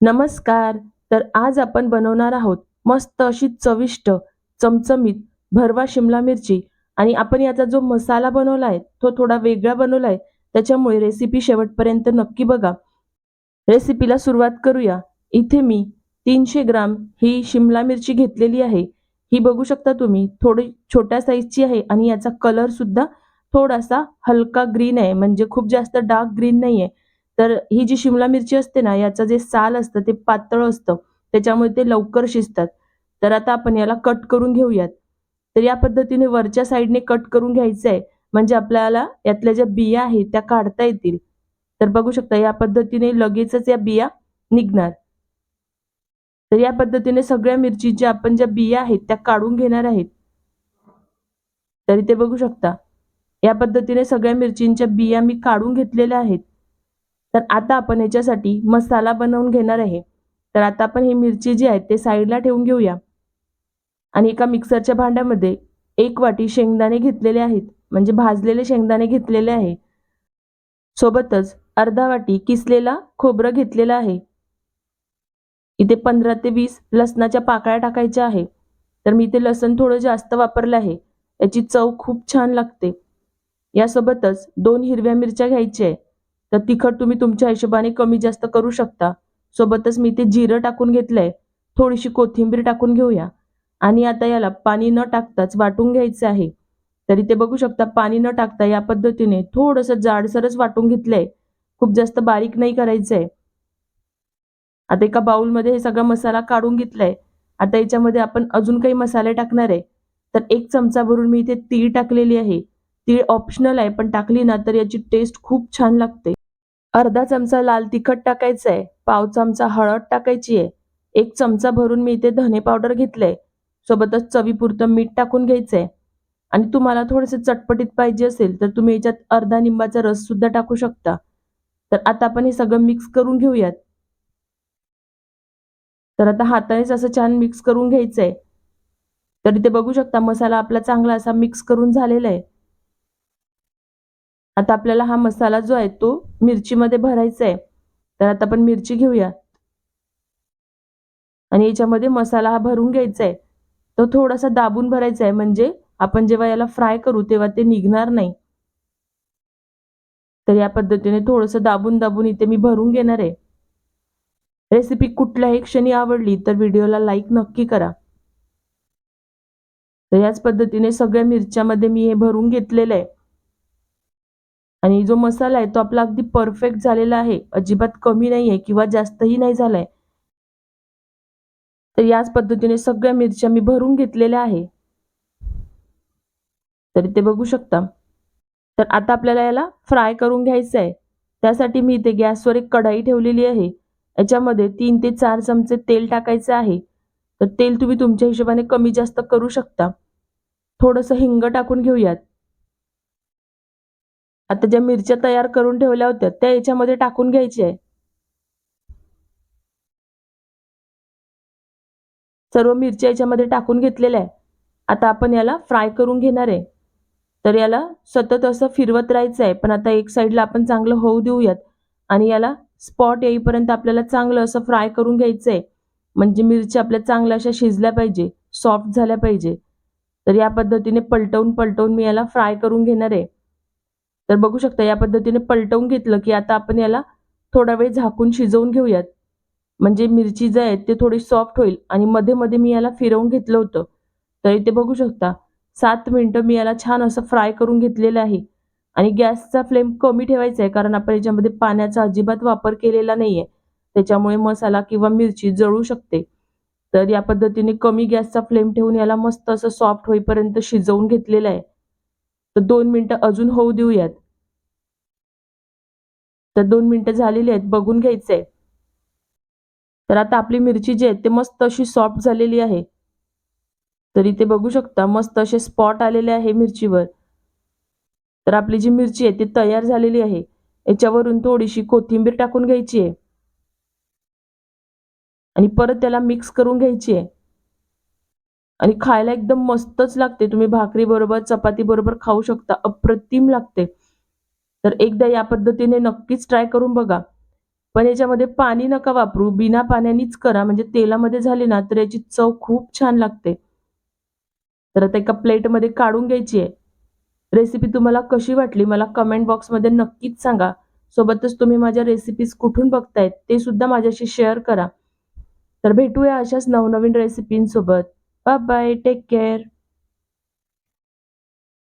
नमस्कार. तर आज आपण बनवणार आहोत मस्त अशी चविष्ट चमचमीत भरवा शिमला मिरची. आणि आपण याचा जो मसाला बनवला आहे तो थोडा वेगळा बनवला आहे त्याच्यामुळे रेसिपी शेवटपर्यंत नक्की बघा. रेसिपीला सुरुवात करूया. इथे मी तीनशे ग्राम ही शिमला मिरची घेतलेली आहे. ही बघू शकता तुम्ही थोडी छोट्या साईजची आहे आणि याचा कलर सुद्धा थोडासा हलका ग्रीन आहे. म्हणजे खूप जास्त डार्क ग्रीन नाही आहे तर ही जी शिमला मिरची असते ना याचं जे साल असतं ते पातळ असतं. त्याच्यामुळे ते लवकर शिजतात. तर आता आपण याला कट करून घेऊयात. तर या पद्धतीने वरच्या साईडने कट करून घ्यायचं आहे म्हणजे आपल्याला यातल्या ज्या बिया आहेत त्या काढता येतील. तर बघू शकता या पद्धतीने लगेचच या बिया निघणार. तर या पद्धतीने सगळ्या मिरचीच्या आपण ज्या बिया आहेत त्या काढून घेणार आहेत. तरी ते बघू शकता या पद्धतीने सगळ्या मिरचींच्या बिया मी काढून घेतलेल्या आहेत. तर आता आपण याच्यासाठी मसाला बनवून घेणार आहे. तर आता आपण ही मिरची जी आहे ते साईडला ठेवून घेऊया. आणि एका मिक्सरच्या भांड्यामध्ये एक वाटी शेंगदाणे घेतलेले आहेत. म्हणजे भाजलेले शेंगदाणे घेतलेले आहे. सोबतच अर्धा वाटी किसलेला खोबरं घेतलेलं आहे. इथे पंधरा ते वीस लसणाच्या पाकळ्या टाकायच्या आहे. तर मी इथे लसण थोडं जास्त वापरलं आहे. याची चव खूप छान लागते. यासोबतच दोन हिरव्या मिरच्या घ्यायच्या आहे. तर तिखट तुम्ही तुमच्या हिशोबाने कमी जास्त करू शकता. सोबतच मी ते जिरं टाकून घेतलंय. थोडीशी कोथिंबीर टाकून घेऊया. आणि आता याला पाणी न टाकताच वाटून घ्यायचं आहे. तरी ते बघू शकता पाणी न टाकता या पद्धतीने थोडंसं जाडसरच वाटून घेतलंय. खूप जास्त बारीक नाही करायचंय. आता एका बाउलमध्ये हे सगळा मसाला काढून घेतलाय. आता याच्यामध्ये आपण अजून काही मसाले टाकणार आहे. तर एक चमचा भरून मी इथे तीळ टाकलेली आहे. तीळ ऑप्शनल आहे पण टाकली ना तर याची टेस्ट खूप छान लागते. अर्धा चमचा लाल तिखट टाकायचं आहे पाव चमचा हळद टाकायची आहे एक चमचा भरून मी इथे धने पावडर घेतलंय. सोबतच चवीपुरतं मीठ टाकून घ्यायचंय. आणि तुम्हाला थोडंसं चटपटीत पाहिजे असेल तर तुम्ही याच्यात अर्धा निंबाचा रस सुद्धा टाकू शकता. तर आता आपण हे सगळं मिक्स करून घेऊयात. तर आता हातानेच असं छान मिक्स करून घ्यायचंय. तर इथे बघू शकता मसाला आपला चांगला असा मिक्स करून झालेला आहे आता आपल्याला हा मसाला जो आहे तो मिरचीमध्ये भरायचा आहे. तर आता आपण मिरची घेऊया. आणि याच्यामध्ये मसाला हा भरून घ्यायचा आहे. तो थोडासा दाबून भरायचा आहे. म्हणजे आपण जेव्हा याला फ्राय करू तेव्हा ते निघणार नाही. तर या पद्धतीने थोडंसं दाबून दाबून इथे मी भरून घेणार आहे. रेसिपी कुठल्याही क्षणी आवडली तर व्हिडिओला लाईक नक्की करा. तर याच पद्धतीने सगळ्या मिरच्यामध्ये मी हे भरून घेतलेलं आहे. आणि जो मसाला आहे तो आपला अगदी परफेक्ट झालेला आहे. अजिबात कमी नाही आहे किंवा जास्तही नाही झालाय. तर याच पद्धतीने सगळ्या मिरच्या मी भरून घेतलेल्या आहे. तर ते बघू शकता. तर आता आपल्याला याला फ्राय करून घ्यायचं आहे त्यासाठी मी इथे गॅसवर एक कढाई ठेवलेली आहे. याच्यामध्ये तीन ते चार चमचे तेल टाकायचे आहे. तर तेल तुम्ही तुमच्या हिशोबाने कमी जास्त करू शकता. थोडंसं हिंग टाकून घेऊयात. आता ज्या मिरच्या तयार करून ठेवल्या होत्या त्या याच्यामध्ये टाकून घ्यायच्या आहे. सर्व मिरच्या याच्यामध्ये टाकून घेतलेल्या आहे. आता आपण याला फ्राय करून घेणार आहे. तर याला सतत असं फिरवत राहायचं आहे. पण आता एक साईडला आपण चांगलं होऊ देऊयात. आणि याला स्पॉट येईपर्यंत आपल्याला चांगलं असं फ्राय करून घ्यायचं आहे. म्हणजे मिरच्या आपल्या चांगल्या अशा शिजल्या पाहिजे सॉफ्ट झाल्या पाहिजे. तर या पद्धतीने पलटवून पलटवून मी याला फ्राय करून घेणार आहे. तर बघू शकता या पद्धतीने पलटवून घेतलं की आता आपण याला थोडा वेळ झाकून शिजवून घेऊयात. म्हणजे मिरची जे आहे ते थोडी सॉफ्ट होईल आणि मध्ये मध्ये मी याला फिरवून घेतलं होतं. तर इथे बघू शकता सात मिनटं मी याला छान असं फ्राय करून घेतलेलं आहे. आणि गॅसचा फ्लेम कमी ठेवायचा आहे कारण आपण याच्यामध्ये पाण्याचा अजिबात वापर केलेला नाही आहे त्याच्यामुळे मसाला किंवा मिरची जळू शकते. तर या पद्धतीने कमी गॅसचा फ्लेम ठेवून याला मस्त असं सॉफ्ट होईपर्यंत शिजवून घेतलेलं आहे. तर दोन मिनटं अजून होऊ देऊयात. तर दोन मिनटं झालेली आहेत बघून घ्यायचं आहे तर आता आपली मिरची जी आहे ते मस्त अशी सॉफ्ट झालेली आहे. तर इथे बघू शकता मस्त असे स्पॉट आलेले आहे मिरचीवर. तर आपली जी मिरची आहे ती तयार झालेली आहे. याच्यावरून थोडीशी कोथिंबीर टाकून घ्यायची आहे. आणि परत त्याला मिक्स करून घ्यायची आहे. आणि खायला एकदम मस्तच लागते. तुम्ही भाकरी बरोबर चपाती बरोबर खाऊ शकता. अप्रतिम लागते. तर एकदा या पद्धतीने नक्कीच ट्राय करून बघा. पण याच्यामध्ये पाणी नका वापरू. बिना पाण्यानेच करा. म्हणजे तेलामध्ये झाली ना तर याची चव खूप छान लागते. तर आता एका प्लेटमध्ये काढून घ्यायची आहे. रेसिपी तुम्हाला कशी वाटली मला कमेंट बॉक्समध्ये नक्कीच सांगा. सोबतच तुम्ही माझ्या रेसिपीज कुठून बघतायत ते सुद्धा माझ्याशी शेअर करा. तर भेटूया अशाच नवनवीन रेसिपींसोबत बाय बाय टेक केअर